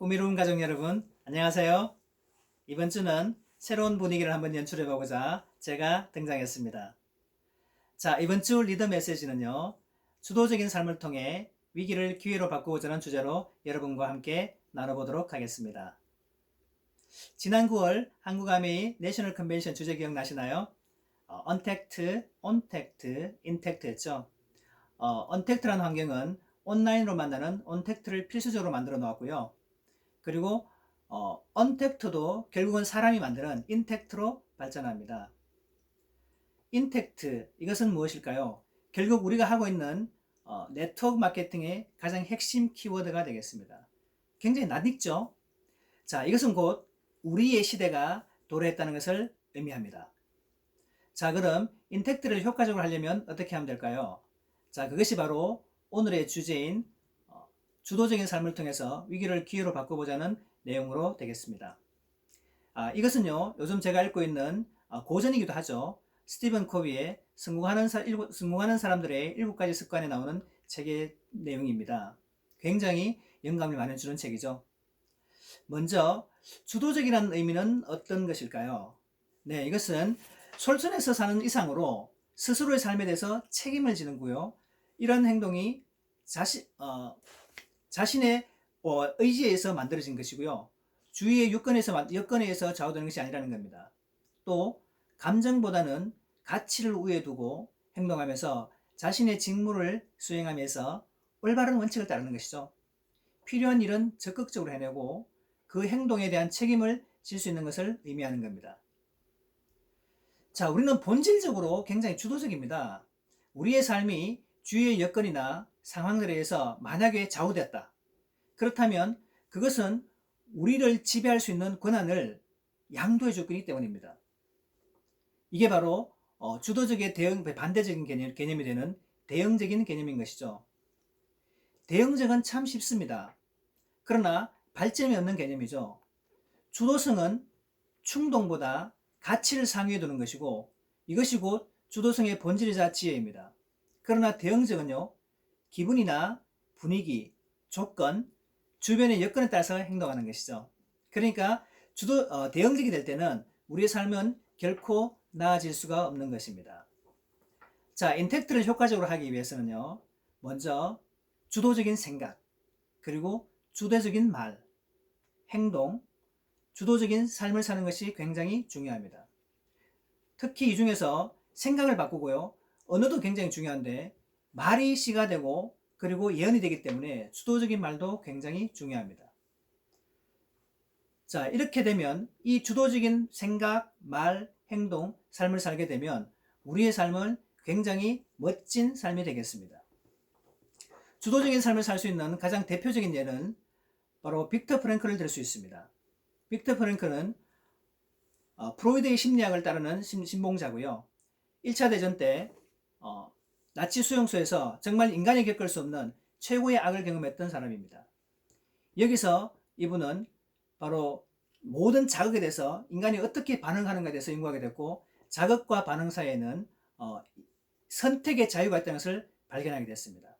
꿈이로운 가족 여러분, 안녕하세요. 이번 주는 새로운 분위기를 한번 연출해 보고자 제가 등장했습니다. 자, 이번 주 리더 메시지는요, 주도적인 삶을 통해 위기를 기회로 바꾸고자 하는 주제로 여러분과 함께 나눠보도록 하겠습니다. 지난 9월 한국아메이 내셔널 컨벤션 주제 기억나시나요? 어, 언택트, 온택트, 인택트였죠. 어, 언택트라는 환경은 온라인으로 만나는 온택트를 필수적으로 만들어 놓았고요. 그리고 어, 언택트도 결국은 사람이 만드는 인택트로 발전합니다. 인택트 이것은 무엇일까요? 결국 우리가 하고 있는 어, 네트워크 마케팅의 가장 핵심 키워드가 되겠습니다. 굉장히 낯익죠? 자, 이것은 곧 우리의 시대가 도래했다는 것을 의미합니다. 자, 그럼 인택트를 효과적으로 하려면 어떻게 하면 될까요? 자, 그것이 바로 오늘의 주제인 어, 주도적인 삶을 통해서 위기를 기회로 바꿔보자는 내용으로 되겠습니다. 아, 이것은요, 요즘 제가 읽고 있는 아, 고전이기도 하죠. 스티븐 코비의 성공하는, 사, 일곱, 성공하는 사람들의 일곱 가지 습관에 나오는 책의 내용입니다. 굉장히 영감을 많이 주는 책이죠. 먼저, 주도적이라는 의미는 어떤 것일까요? 네, 이것은 솔선해서 사는 이상으로 스스로의 삶에 대해서 책임을 지는 거요. 이런 행동이 자신, 어, 자신의 어, 의지에 의해서 만들어진 것이고요. 주위의 여건에서, 여건에 의해서 좌우되는 것이 아니라는 겁니다. 또, 감정보다는 가치를 우위에 두고 행동하면서 자신의 직무를 수행하면서 올바른 원칙을 따르는 것이죠. 필요한 일은 적극적으로 해내고 그 행동에 대한 책임을 질 수 있는 것을 의미하는 겁니다. 자, 우리는 본질적으로 굉장히 주도적입니다. 우리의 삶이 주위의 여건이나 상황들에 의해서 만약에 좌우됐다. 그렇다면 그것은 우리를 지배할 수 있는 권한을 양도해 줄 거기 때문입니다. 이게 바로 어, 주도적의 대응, 반대적인 개념, 개념이 되는 대응적인 개념인 것이죠. 대응적은 참 쉽습니다. 그러나 발전이 없는 개념이죠. 주도성은 충동보다 가치를 상위에 두는 것이고 이것이 곧 주도성의 본질이자 지혜입니다. 그러나 대응적은요, 기분이나 분위기, 조건, 주변의 여건에 따라서 행동하는 것이죠. 그러니까 주도 어, 대응적이 될 때는 우리의 삶은 결코 나아질 수가 없는 것입니다. 자, 인텍트를 효과적으로 하기 위해서는요, 먼저 주도적인 생각, 그리고 주도적인 말, 행동, 주도적인 삶을 사는 것이 굉장히 중요합니다. 특히 이 중에서 생각을 바꾸고요, 언어도 굉장히 중요한데, 말이 시가 되고, 그리고 예언이 되기 때문에 주도적인 말도 굉장히 중요합니다. 자, 이렇게 되면 이 주도적인 생각, 말, 행동, 삶을 살게 되면 우리의 삶은 굉장히 멋진 삶이 되겠습니다. 주도적인 삶을 살 수 있는 가장 대표적인 예는 바로 빅터 프랭클을 들 수 있습니다. 빅터 프랭클은 어, 프로이드의 심리학을 따르는 신, 봉자고요 1차 대전 때 어, 나치 수용소에서 정말 인간이 겪을 수 없는 최고의 악을 경험했던 사람입니다. 여기서 이분은 바로 모든 자극에 대해서 인간이 어떻게 반응하는가에 대해서 연구하게 됐고 자극과 반응 사이에는 어, 선택의 자유가 있다는 것을 발견하게 됐습니다.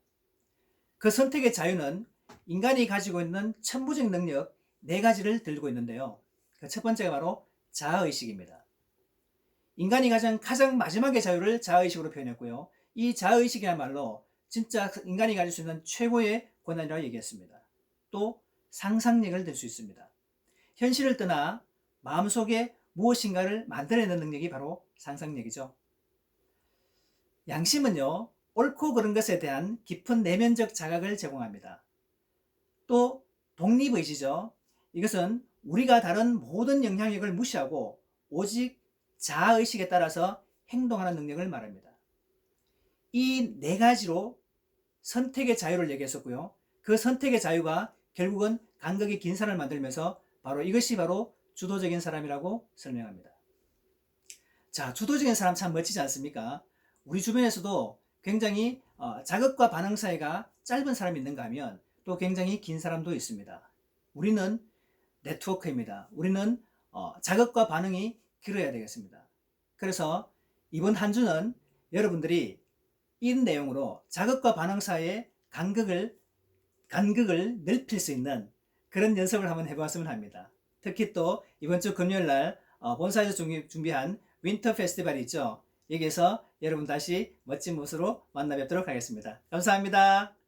그 선택의 자유는 인간이 가지고 있는 천부적 능력 네 가지를 들고 있는데요. 그 첫 번째가 바로 자아의식입니다. 인간이 가장 가장 마지막의 자유를 자아의식으로 표현했고요. 이 자아의식이야말로 진짜 인간이 가질 수 있는 최고의 권한이라고 얘기했습니다. 또 상상력을 들수 있습니다. 현실을 떠나 마음속에 무엇인가를 만들어내는 능력이 바로 상상력이죠. 양심은요, 옳고 그른 것에 대한 깊은 내면적 자각을 제공합니다. 또 독립의지죠. 이것은 우리가 다른 모든 영향력을 무시하고 오직 자아의식에 따라서 행동하는 능력을 말합니다. 이 네 가지로 선택의 자유를 얘기했었고요. 그 선택의 자유가 결국은 간격이 긴 산을 만들면서 바로 이것이 바로 주도적인 사람이라고 설명합니다. 자, 주도적인 사람 참 멋지지 않습니까? 우리 주변에서도 굉장히 어, 자극과 반응 사이가 짧은 사람이 있는가 하면 또 굉장히 긴 사람도 있습니다. 우리는 네트워크입니다. 우리는 어, 자극과 반응이 길어야 되겠습니다. 그래서 이번 한 주는 여러분들이 이 내용으로 자극과 반응 사이의 간극을 간극을 넓힐 수 있는 그런 연습을 한번 해보았으면 합니다. 특히 또 이번 주 금요일 날 어, 본사에서 준비- 준비한 윈터 페스티벌이 있죠. 여기에서 여러분 다시 멋진 모습으로 만나 뵙도록 하겠습니다. 감사합니다.